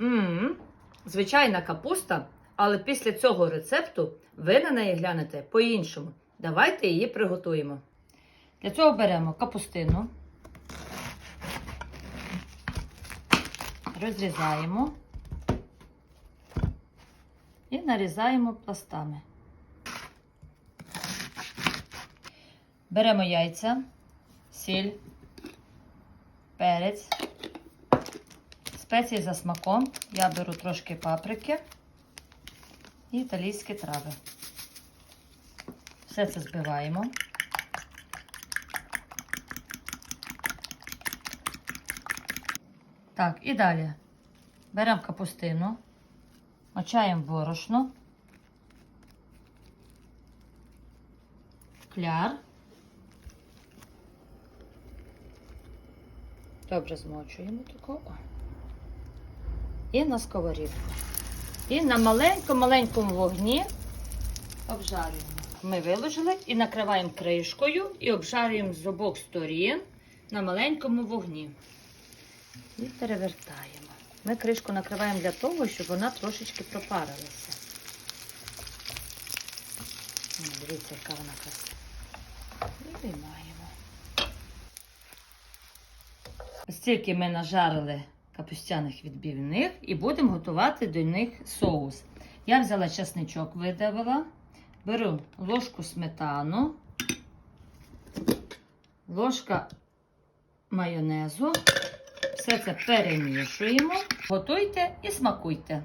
Мм, звичайна капуста, але після цього рецепту ви на неї глянете по-іншому. Давайте її приготуємо. Для цього беремо капустину, розрізаємо і нарізаємо пластами. Беремо яйця, сіль, перець, спеції за смаком. Я беру трошки паприки і італійські трави. Все це збиваємо. Так, і далі беремо капустину, мочаємо борошно, кляр. Добре змочуємо такого. І на сковорідку. І на маленькому-маленькому вогні обжарюємо. Ми виложили і накриваємо кришкою і обжарюємо з обох сторін на маленькому вогні. І перевертаємо. Ми кришку накриваємо для того, щоб вона трошечки пропарилася. Дивіться, яка вона красива. І виймаємо. Ось тільки ми нажарили капустяних відбивних і будемо готувати до них соус. Я взяла чесничок, видавила, беру ложку сметану, ложка майонезу. Все це перемішуємо. Готуйте і смакуйте.